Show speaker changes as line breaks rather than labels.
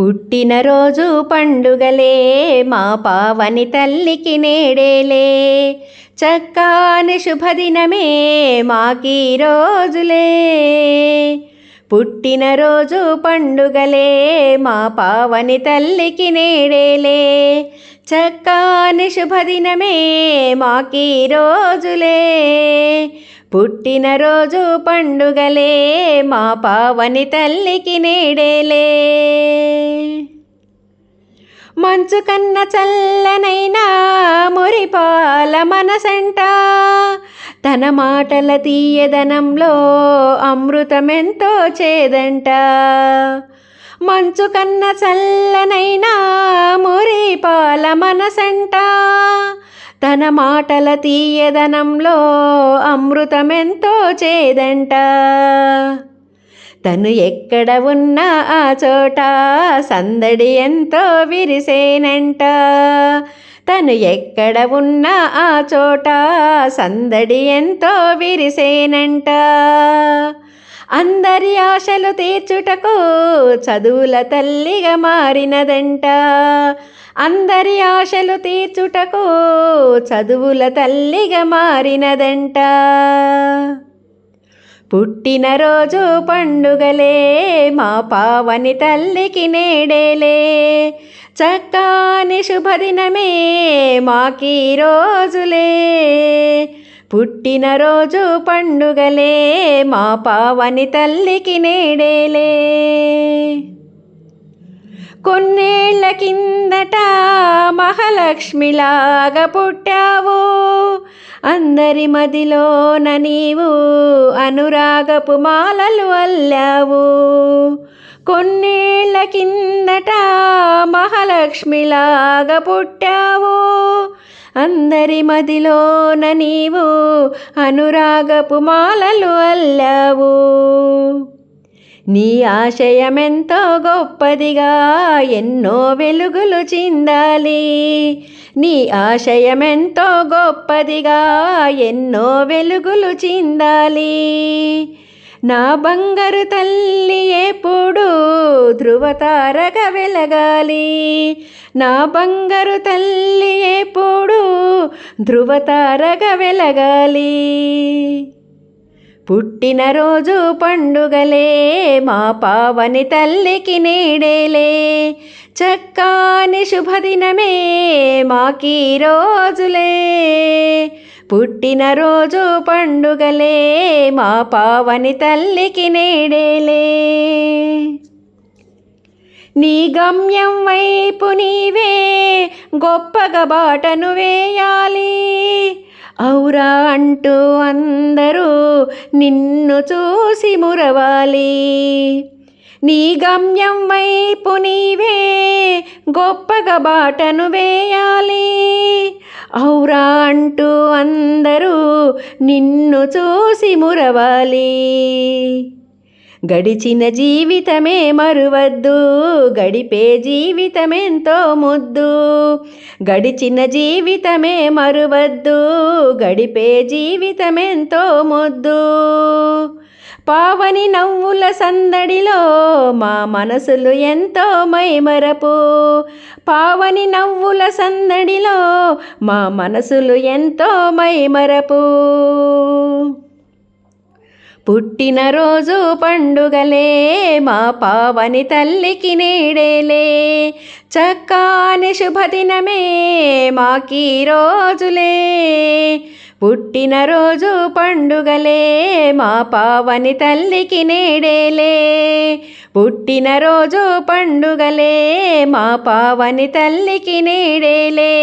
పుట్టినరోజు పండుగలే మా పావని తల్లికి నేడేలే. చక్కాని శుభదినమే మాకీ రోజులే. పుట్టినరోజు పండుగలే మా పావని తల్లికి నేడేలే. చక్కాని శుభదినమే మాకీ రోజులే. పుట్టినరోజు పండుగలే మా పావని తల్లికి నేడేలే. మంచు కన్న చల్లనైనా మురిపాల మనసంట. తన మాటల తీయదనంలో అమృతమెంతో చేదంట. మంచు కన్న చల్లనైనా మురిపాల మనసంట. తన మాటల తీయదనంలో అమృతమెంతో చేదంట. తను ఎక్కడ ఉన్నా ఆ చోట సందడి ఎంతో విరిసేనంట. తను ఎక్కడ ఉన్నా ఆ చోట సందడి ఎంతో విరిసేనంట. అందరి ఆశలు తీర్చుటకు చదువుల తల్లిగా మారినదంట. అందరి ఆశలు తీర్చుటకు చదువుల తల్లిగా మారినదంట. పుట్టినరోజు పండుగలే మా పావని తల్లికి నేడేలే. చక్కని శుభదినమే మాకీ రోజులే. పుట్టినరోజు పండుగలే మా పావని తల్లికి నేడేలే. కొన్నేళ్ళ కిందట మహాలక్ష్మిలాగా పుట్టావు. అందరి మదిలోన నీవు అనురాగపు మాలలు అల్లావు. కొన్నేళ్ళ కిందట మహాలక్ష్మిలాగా పుట్టావు. అందరి మదిలోన నీవు అనురాగపు మాలలు అల్లావు. నీ ఆశయమెంతో గొప్పదిగా ఎన్నో వెలుగులు చిందాలి. నీ ఆశయమెంతో గొప్పదిగా ఎన్నో వెలుగులు చిందాలి. నా బంగారు తల్లి ఎప్పుడు ధృవతారక వెలగాలి. నా బంగారు తల్లి ఎప్పుడు ధృవతారక వెలగాలి. పుట్టినరోజు పండుగలే మా పావని తల్లికి నేడేలే. చక్కాని శుభదినమే మాకీ రోజులే. పుట్టినరోజు పండుగలే మా పావని తల్లికి నేడేలే. నీ గమ్యం వైపు నీవే గొప్పగా బాటను వేయాలి. ఔరా అంటూ అందరూ నిన్ను చూసి మురవాలి. నీ గమ్యం వైపు నీవే గొప్పగా బాటను వేయాలి. ఔరా అంటూ అందరూ నిన్ను చూసి మురవాలి. గడిచిన జీవితమే మరువద్దు గడిపే జీవితమెంతో ముద్దు. గడిచిన జీవితమే మరువద్దు గడిపే జీవితమెంతో ముద్దు. పావని నవ్వుల సందడిలో మా మనసులు ఎంతో మైమరపు. పావని నవ్వుల సందడిలో మా మనసులు ఎంతో మైమరపు. పుట్టినరోజు పండుగలే మా పావని తల్లికి నేడేలే. చక్కాని శుభదినమే మాకీ రోజులే. పుట్టినరోజు పండుగలే మా పావని తల్లికి నేడేలే. పుట్టినరోజు పండుగలే మా పావని తల్లికి నేడేలే.